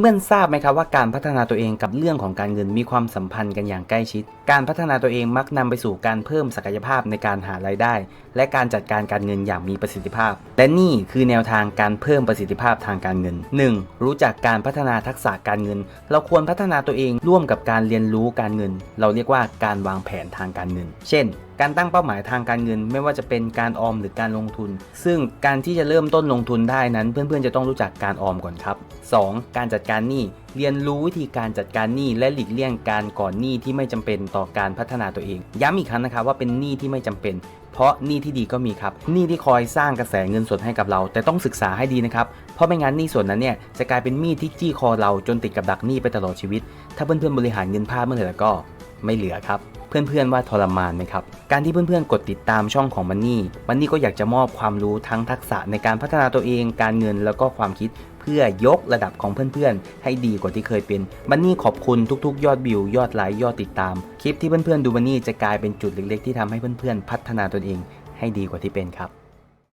เพื่อนๆทราบไหมครับว่าการพัฒนาตัวเองกับเรื่องของการเงินมีความสัมพันธ์กันอย่างใกล้ชิด การพัฒนาตัวเองมักนำไปสู่การเพิ่มศักยภาพในการหารายได้ และการจัดการการเงินอย่างมีประสิทธิภาพ และนี่คือแนวทางการเพิ่มประสิทธิภาพทางการเงิน 1. รู้จักการพัฒนาทักษะการเงิน เราควรพัฒนาตัวเองร่วมกับการเรียนรู้การเงิน เราเรียกว่าการวางแผนทางการเงิน เช่น การตั้งเป้าหมายทางการเงิน ไม่ว่าจะเป็นการออมหรือการลงทุน ซึ่งการที่จะเริ่มต้นลงทุนได้นั้น เพื่อนๆจะต้องรู้จักการออมก่อนครับ 2. การจัดการหนี้เรียนรู้วิธีการจัดการหนี้และหลีกเลี่ยงการก่อนหนี้ที่ไม่จำเป็นต่อการพัฒนาตัวเอง ย้ำอีกครั้งนะครับว่าเป็นหนี้ที่ไม่จำเป็น เพราะหนี้ที่ดีก็มีครับหนี้ที่คอยสร้างกระแสเงินสดให้กับเรา แต่ต้องศึกษาให้ดีนะครับเพราะไม่งั้นหนี้ส่วนนั้นเนี่ยจะกลายเป็นมีดที่จี้คอเราจนติดกับดักหนี้ไปตลอดชีวิต ถ้าเพื่อนๆบริหารเงินพลาดเมื่อไหร่ก็ไม่เหลือครับ เพื่อนๆว่าทรมานไหมครับ การที่เพื่อนๆ กดติดตามช่องของมันนี่มันนี่ก็อยากจะมอบความรู้ทั้งทักษะในการพัฒนาตัวเอง การเงินแล้วก็ความคิดเพื่อยกระดับของเพื่อนๆ ให้ดีกว่าที่เคยเป็นมันนี่ขอบคุณทุกๆ ยอดวิวยอดไลค์ยอดติดตาม คลิปที่เพื่อนๆดูมันนี่จะกลายเป็นจุดเล็กๆ ที่ทำให้เพื่อนๆ พัฒนาตนเอง ให้ดีกว่าที่เป็นครับ